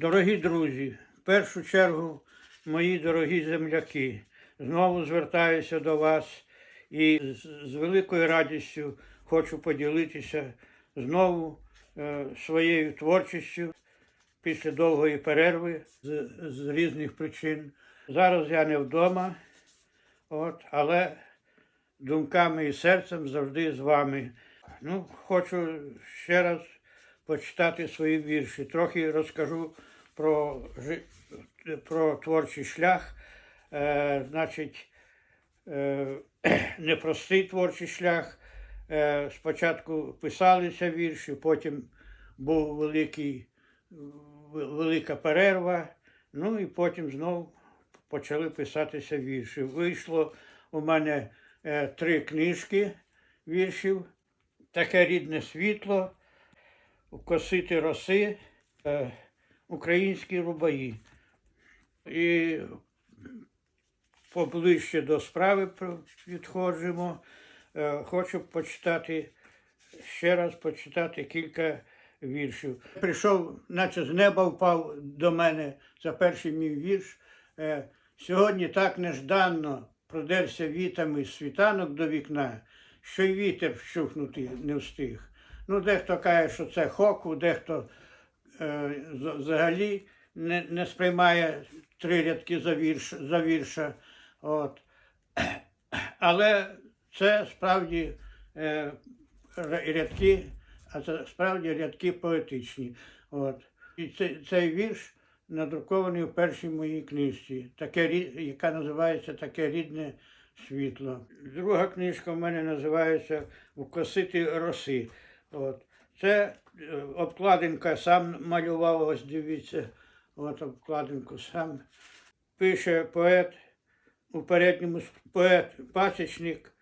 Дорогі друзі, в першу чергу, мої дорогі земляки, знову звертаюся до вас і з, великою радістю хочу поділитися знову е, своєю творчістю після довгої перерви з, з різних причин. Зараз я не вдома, от, але думками і серцем завжди з вами. Ну, хочу ще раз почитати свої вірші. Трохи розкажу про, про творчий шлях. Е, значить, е, непростий творчий шлях. Е, спочатку писалися вірші, потім був великий, велика перерва, ну і потім знову почали писатися вірші. Вийшло у мене е, три книжки віршів. Таке рідне світло, косити роси, е, українські рубаї. І поближче до справи підходимо. Е, Хочу почитати ще раз почитати кілька віршів. Прийшов, наче з неба впав до мене за перший мій вірш. Е, Сьогодні так нежданно продерся вітами світанок до вікна, що й вітер вщухнути не встиг. Ну, дехто каже, що це хоку, дехто взагалі не, не сприймає три рядки за, вірш, за вірша. От. Але це справді е, рядки, а це справді рядки поетичні. От. І цей, цей вірш надрукований у першій моїй книжці, таке, яка називається Таке рідне світло. Друга книжка в мене називається Вкосити роси. От. Це е, обкладинка сам малював, ось дивіться, от обкладинку сам. Пише поет у передньому поет, пасічник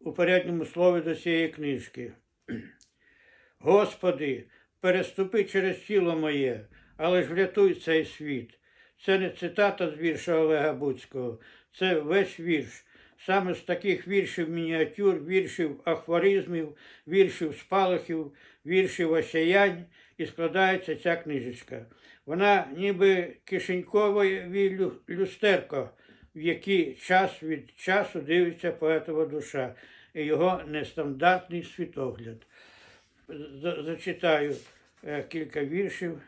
у передньому слові до цієї книжки. Господи, переступи через тіло моє, але ж врятуй цей світ. Це не цитата з вірша Олега Буцького, це весь вірш. Саме з таких віршів мініатюр, віршів ахваризмів, віршів спалахів, віршів осяянь і складається ця книжечка. Вона ніби кишенькове лю- люстерко, в який час від часу дивиться поетова душа і його нестандартний світогляд. Зачитаю е, кілька віршів.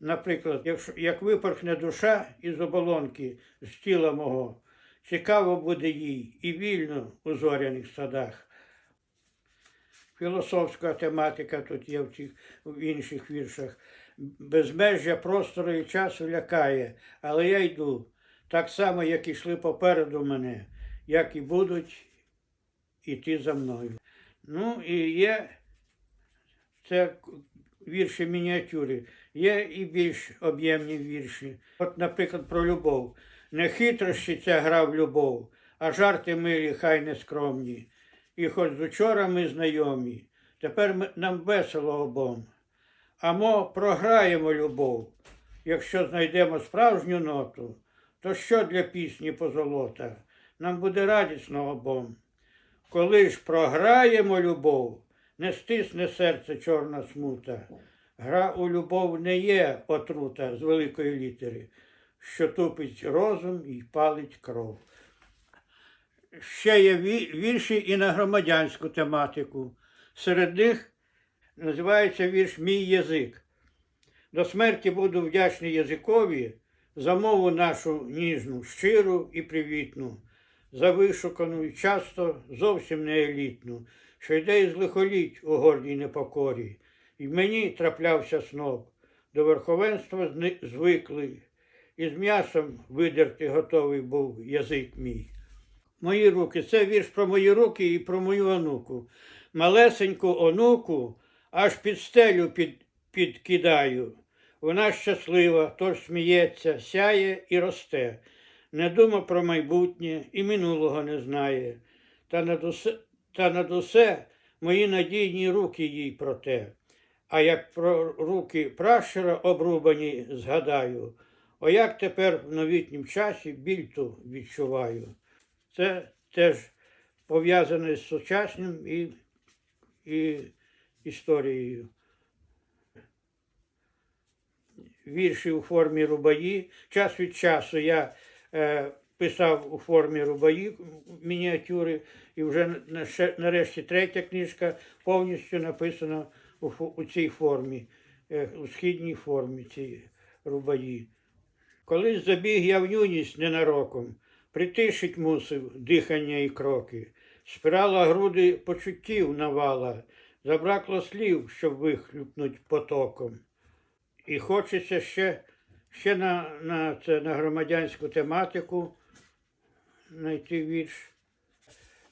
Наприклад, як випорхне душа із оболонки з тіла мого, цікаво буде їй і вільно у зоряних садах. Філософська тематика тут є в, цих, в інших віршах. Безмежжя простору і часу лякає, але я йду так само, як ішли попереду мене, як і будуть іти за мною. Ну і є це вірші мініатюри. Є і більш об'ємні вірші. От, наприклад, про любов. Не хитрощі ця гра в любов, а жарти милі, хай не скромні. І хоч з учора ми знайомі, тепер ми, нам весело обом. А мо програємо любов. Якщо знайдемо справжню ноту, то що для пісні позолота? Нам буде радісно обом. Коли ж програємо любов, не стисне серце чорна смута. Гра у любов не є отрута з великої літери, що тупить розум і палить кров. Ще є ві- вірші і на громадянську тематику. Серед них називається вірш Мій язик. До смерті буду вдячний язикові за мову нашу ніжну, щиру і привітну, за вишукану і часто зовсім не елітну, що йде із лихоліть у гордій непокорі. І мені траплявся сноб, до верховенства звиклий, і з м'ясом видерти готовий був язик мій. Мої руки, це вірш про мої руки і про мою онуку. Малесеньку онуку аж під стелю під, підкидаю. Вона щаслива, тож сміється, сяє і росте. Не дума про майбутнє і минулого не знає. Та над усе, та над усе мої надійні руки їй про те. А як про руки пращура обрубані згадаю, о як тепер в новітнім часі біль ту відчуваю. Це теж пов'язане з сучасним і, і історією. вірші у формі рубаї. Час від часу я е, писав у формі рубаї мініатюри, і вже нарешті третя книжка повністю написана у, у цій формі, е, у східній формі цієї рубаї. Колись забіг я в юність ненароком, притишить мусив дихання і кроки, спирала груди почуттів навала, забракло слів, щоб вихлюпнуть потоком. І хочеться ще, ще на, на, це, на громадянську тематику знайти вірш.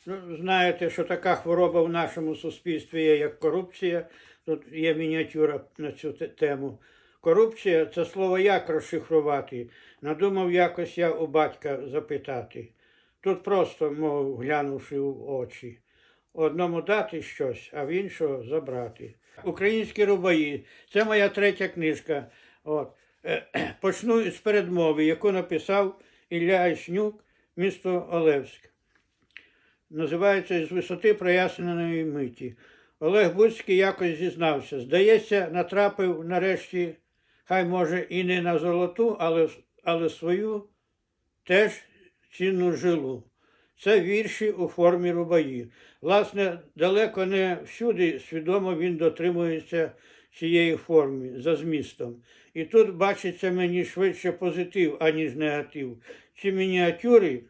Ну, знаєте, що така хвороба в нашому суспільстві є, як корупція. Тут є мініатюра на цю тему. Корупція це слово як розшифрувати. Надумав якось я у батька запитати. Тут просто, мов глянувши в очі. Одному дати щось, а в іншого забрати. Українські рубаї. Це моя третя книжка. От. Е, Почну з передмови, яку написав Ілля Айснюк, місто Олевськ. Називається з висоти проясненої миті. Олег Буцький якось зізнався. Здається, натрапив нарешті, хай може і не на золоту, але, але свою теж цінну жилу. Це вірші у формі рубаї. Власне, далеко не всюди свідомо він дотримується цієї форми за змістом. І тут бачиться мені швидше позитив, аніж негатив. Ці мініатюри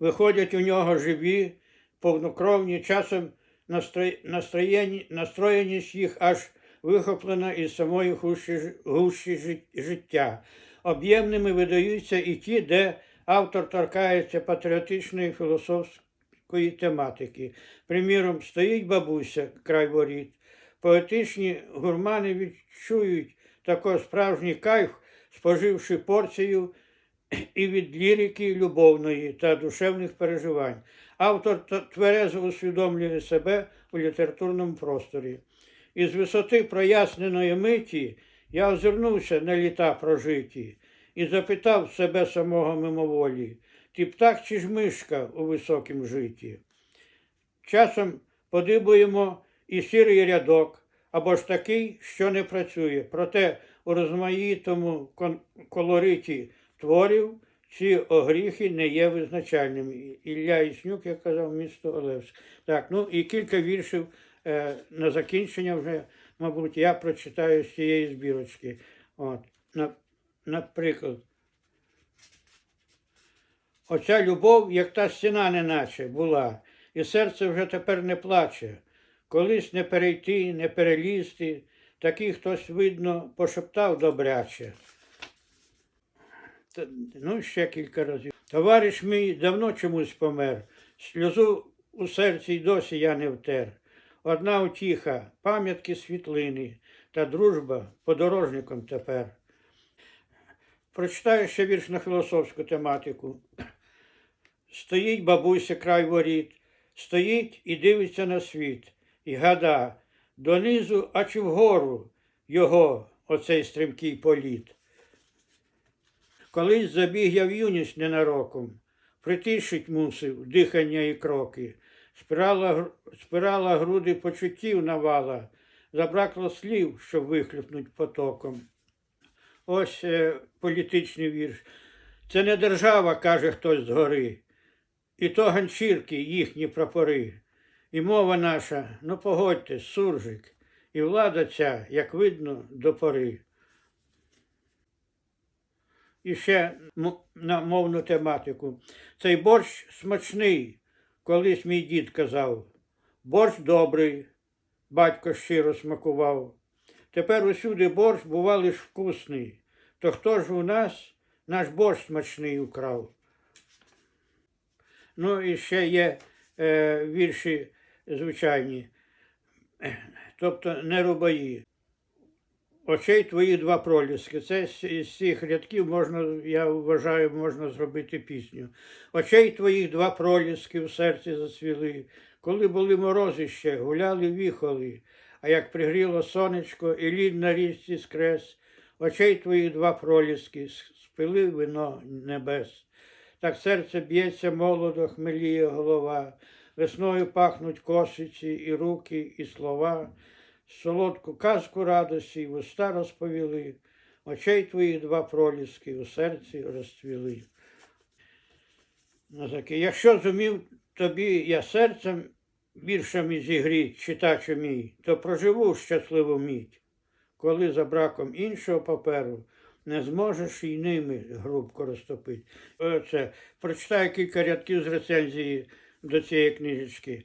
виходять у нього живі, повнокровні, часом настроєні- настроєність їх аж вихоплена із самої гущі, гущі життя. Об'ємними видаються і ті, де автор торкається патріотичної філософської тематики. Приміром, стоїть бабуся край воріт. Поетичні гурмани відчують також справжній кайф, споживши порцію і від лірики любовної та душевних переживань. Автор тверезо усвідомлює себе у літературному просторі. Із висоти проясненої миті я озирнувся на літа прожиті і запитав себе самого мимоволі, ти птах чи ж мишка у високім житті? Часом подибуємо і сірий рядок, або ж такий, що не працює. Проте у розмаїтому колориті творів ці огріхи не є визначальними. Ілля Існюк, як казав, місто Олевськ. Так, ну і кілька віршів на закінчення вже, мабуть, я прочитаю з цієї збірочки. От, наприклад. Оця любов, як та стіна неначе була, і серце вже тепер не плаче. Колись не перейти, не перелізти, такий хтось, видно, пошептав добряче. Та- Ну, ще кілька разів. Товариш мій давно чомусь помер, сльозу у серці й досі я не втер. Одна утіха, пам'ятки світлини, та дружба подорожником тепер. Прочитаю ще вірш на філософську тематику. Стоїть бабуся край воріт, стоїть і дивиться на світ, і гада, донизу, а чи вгору його оцей стрімкий політ. Колись забіг я в юність ненароком, притишить мусив дихання і кроки, спирала, спирала груди почуттів навала, забракло слів, щоб вихлюпнуть потоком. Ось е, політичний вірш. Це не держава, каже хтось згори, і то ганчірки їхні прапори. І мова наша, ну погодьте, суржик, і влада ця, як видно, до пори. І ще на мовну тематику. Цей борщ смачний, колись мій дід казав. Борщ добрий, батько щиро смакував. Тепер усюди борщ бува лиш вкусний. То хто ж у нас наш борщ смачний украв? Ну і ще є е, вірші звичайні, тобто не рубаї. Очей твої два проліски. Це з цих рядків можна, я вважаю, можна зробити пісню. Очей твоїх два проліски в серці зацвіли. Коли були морози ще, гуляли віхоли, а як пригріло сонечко і лід на річці скрес, очей твоїх два проліски, спили вино небес. Так серце б'ється молодо, хмеліє голова, весною пахнуть косиці і руки, і слова. Солодку казку радості, в уста розповіли, очей твоїх два проліски у серці розцвіли. Ну, таке, Якщо зумів тобі я серцем віршами зігріть, читачу мій, то проживу щасливу мідь, коли за браком іншого паперу не зможеш і ними грубко розтопити. Оце, прочитаю кілька рядків з рецензії до цієї книжечки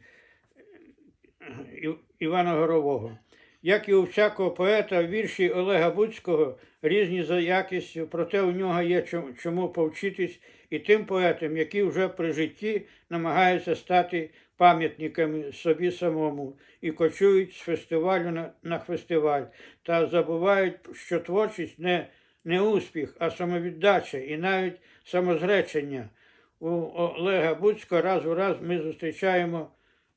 Івана Горового. Як і у всякого поета, вірші Олега Буцького різні за якістю, проте у нього є чому- повчитись і тим поетам, які вже при житті намагаються стати пам'ятниками собі самому і кочують з фестивалю на, на фестиваль та забувають, що творчість не, не успіх, а самовіддача і навіть самозречення. У Олега Буцького раз у раз ми зустрічаємо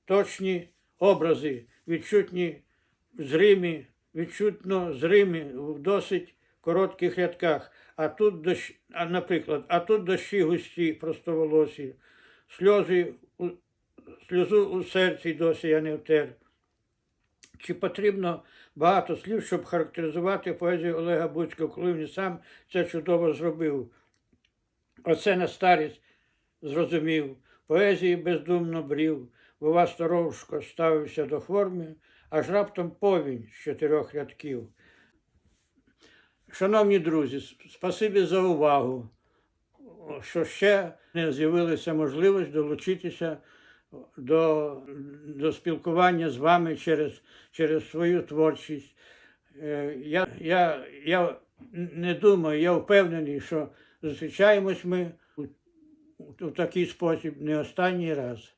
точні образи, відчутні зримі, відчутно зримі в досить коротких рядках. А тут дощ, а, наприклад, а тут дощі густі, простоволосі, сльози, у, сльозу у серці досі я не втер. Чи потрібно багато слів, щоб характеризувати поезію Олега Буцького, коли він сам це чудово зробив? Оце на старість зрозумів, поезії бездумно брів, Вова Старовшко ставився до форми, аж раптом повінь з чотирьох рядків. Шановні друзі, спасибі за увагу, що ще не з'явилася можливість долучитися до, до спілкування з вами через, через свою творчість. Е, Я, я, я не думаю, я впевнений, що зустрічаємось ми у, у такий спосіб не останній раз.